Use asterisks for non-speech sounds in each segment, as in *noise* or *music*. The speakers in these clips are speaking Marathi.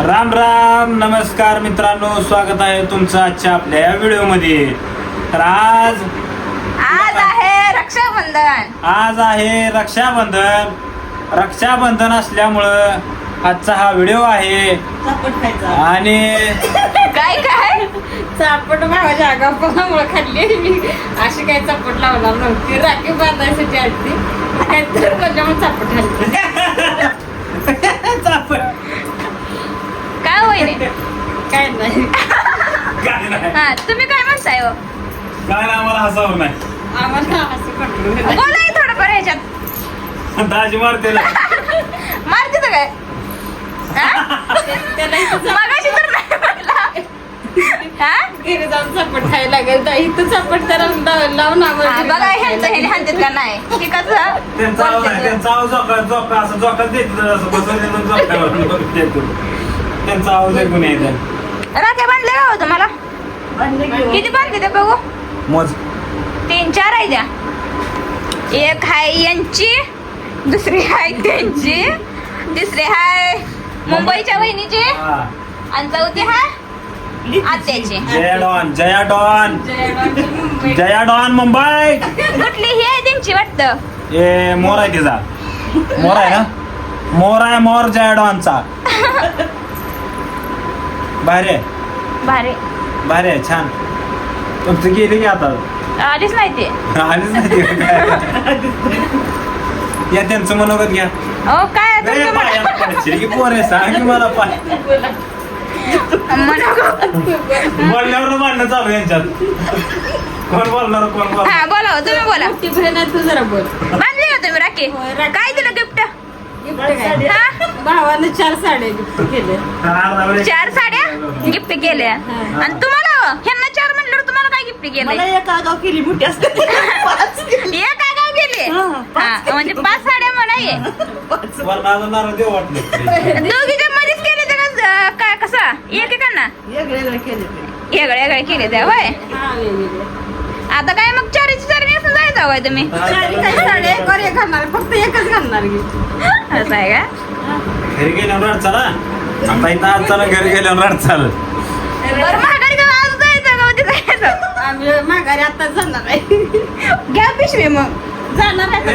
राम राम नमस्कार मित्रांनो स्वागत आहे तुमचं आजच्या आपल्या या व्हिडिओमध्ये. तर आज आज आहे रक्षाबंधन. आज आहे रक्षाबंधन. रक्षाबंधन असल्यामुळं आजचा हा व्हिडिओ आहे. आणि काय काय? चापट भावाच्या आगापणामुळे खाल्ली मी. अशी काही चापट लावणार नव्हती. राखी बांधायसाठी आलती. काय तर त्याच्यामुळे चापट खाल्ली काय होईल काय नाही काय नाही हा तुम्ही काय म्हणताय हो? काय नाही आम्हाला हसावं नाही. आम्हाला असं थोडं बरं ह्याच्यात. दाजी मारते ना. *laughs* मारते तर काय? हा? त्याला इथं चाप- मगाशी तर नाही म्हणला हा? घरी जाऊन चापट खायला लागेल तर इथं लाव- लावून हा, बघा ह्यांचं का नाही? हे कसं? त्यांचा आवाज आहे बोलते ते. त्यांचा आवाज जोका जोका असं जोकाच देतो असं बसवून जोका देतो *laughs* त्यांचा आवाज ऐकून राख्या का हो तुम्हाला? किती बांधले ते बघू? मोज तीन चार आहे द्या एक आहे यांची दुसरी आहे त्यांची तिसरी आहे मुंबईच्या वहिनीची हा. आणि चौथी आहे आत्याची. Jaya don Jaya don. Mumbai. Jaya don Mumbai. कुठली? ही आहे त्यांची वाटतं. ए मोर आहे तिचा. मोर आहे ना? मोर आहे मोर जया डॉनचा. *laughs* भारी भारी भारी आहे छान. तुमचं गेली की आता? आलीच नाही ते. आलीच नाही ती. काय. या त्यांचं मनोगत घ्या. हो काय पायात की पोर आहे सांग की मला पाय. मनोगत बोलल्यावर भांडणं चालू आहे यांच्यात. कोण बोलणार कोण बोलणार? हा बोला हो, तुम्ही बोला. ती बहीण आहे तू जरा बोल. बांधली का तुम्ही राखी? होय, राखी. काय दिलं गिफ्ट? गिफ्ट काय? हा? भावाने चार साड्या गिफ्ट केले अर्धा वेळ- चार साड्या गिफ्ट केल्या. आणि तुम्हाला? ह्यांना चार म्हणल्यावर तुम्हाला काय गिफ्ट मला केलं एक आगाव केली मोठी असते. *laughs* पाच केली. एक आगाव गेले हा, पाच हा म्हणजे पाच साड्या पाच. नारळ वाटलं दोघीच्या मध्येच केले ते का काय कसा? एकेकांना? वेगवेगळे केले ते. वेगळे वेगळे केले त्या होय? हा. आता काय मग चारीची चारी नेसून जायचं होय तुम्ही? चारी काही साड्या एक वर एक घालणार फक्त एकच घालणार असं आहे का? घरी गेल्यावर चला आता इथं आज चला घरी गेल्यावर राड चाल बरं का आज जायचं का उद्या जायचं? आम्ही माघारी आता जाणार आहे. घ्या पिशवी मग. जाणार आहे *laughs*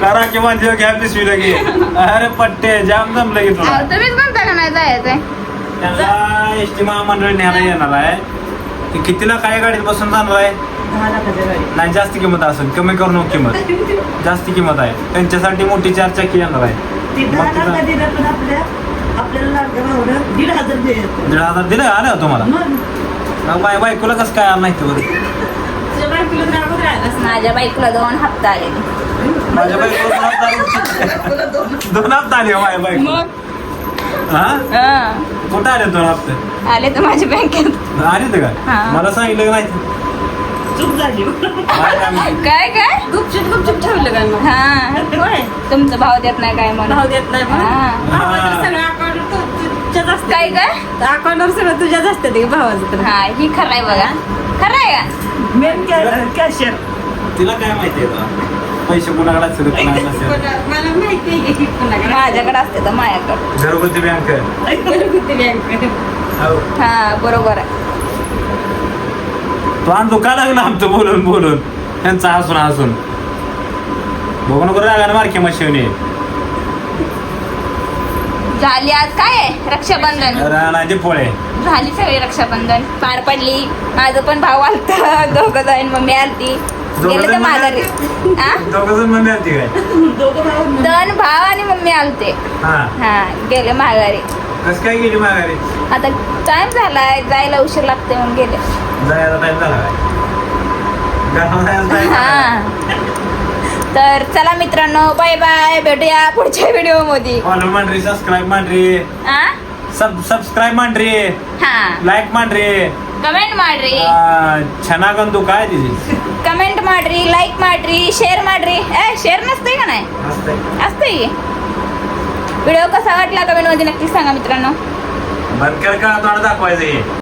करा की घ्या पिशवी लगे. अरे पट्टे जाम जमलं की तुला. अहो, तुम्हीच म्हणता का नाही जायचंय. एस टी महामंडळ न्यायला येणार आहे. ते कितीला काय गाडीत बसून जाणार आहे? दहा लाखाच्या गाडी. नाही जास्त किंमत असेल. कमी करू नको किंमत. जास्त किंमत आहे. त्यांच्यासाठी मोठी चार चाकी येणार आहे. आपल्या आपल्याला लाडक्या भावाला दीड हजार देत दीड हजार दिलं आलं तुम्हाला? मग. माझ्या बायकोला कसं काय आलं नाही ते बरं तुझ्या बायकोला माझ्या बाईकला दोन हप्ता आलेले माझ्या बायकोला दोन हप्ता आले. दोन हप्ता आले हो माझ्या बायको मग? हा? हं. कुठं आले दोन हप्ते? आले तर माझ्या बँकेत. आले ते का हा. मला सांगितलं नाही? चूक झाली. काय काय? गुपचूप गुपचूप ठेवलं काय मग? हा. होय. तुमचं भाव देत नाही काय म्हणून. भाव देत नाही हा. भावाचं सगळं अकाउंट तुझ्याच असते. काय काय? अकाउंटवर सगळं तुझ्याच असते ते भावाचं तर हा ही खरं आहे बघा. खरं आहे का? मेन कॅशियर तिला काय माहिती आहे आता? पैसे कुणाकडे असतील कुणाकडे नसेल. मला माहिती आहे की कोणाकडे माझ्याकडे असते तर माझ्याकडे. घरगुती बँक घरगुती बँक हो. हा बरोबर आहे. तो आणि दुखा लागला आमचं बोलून बोलून? त्यांचं हसून हसून. बघू नको रागाने मारके मशिवने झाली आज काय? आहे रक्षाबंधन. राणाचे पोळे. झाली सगळी रक्षाबंधन. पार पडली. माझं पण भाव आलत. *laughs* दोघं जण मम्मी आलती. गेले तर माघारी. हा दोघ जण काय? भाऊ दोन भाव आणि मम्मी आलते. हा. हा गेले माघारी. कस काय गेली माघारी? आता टाइम झालाय. जायला उशीर लागते म्हणून गेले. जायला टाइम झाला काय घराला जायला time झाला हा तर चला मित्रांनो बाय बाय भेटूया पुढच्या व्हिडिओ मध्ये काय? Follow मांडरी सबस्क्राईब मांडरी हा सब सबस्क्राईब मांडरी हा ಲೈಕ್ ಮಾಡ್ರಿ ಕಮೆಂಟ್ ಮಾಡ್ರಿ ಚೆನ್ನಾಗಂದು काय तिची ಕಮೆಂಟ್ ಮಾಡ್ರಿ ಲೈಕ್ ಮಾಡ್ರಿ ಶೇರ್ ಮಾಡ್ರಿ ए शेअर नसते का नाही असते व्हिडिओ कसा वाटला कमेंट मध्ये नक्की सांगा मित्रांनो बंद कर का तोंड दाखवायचं हे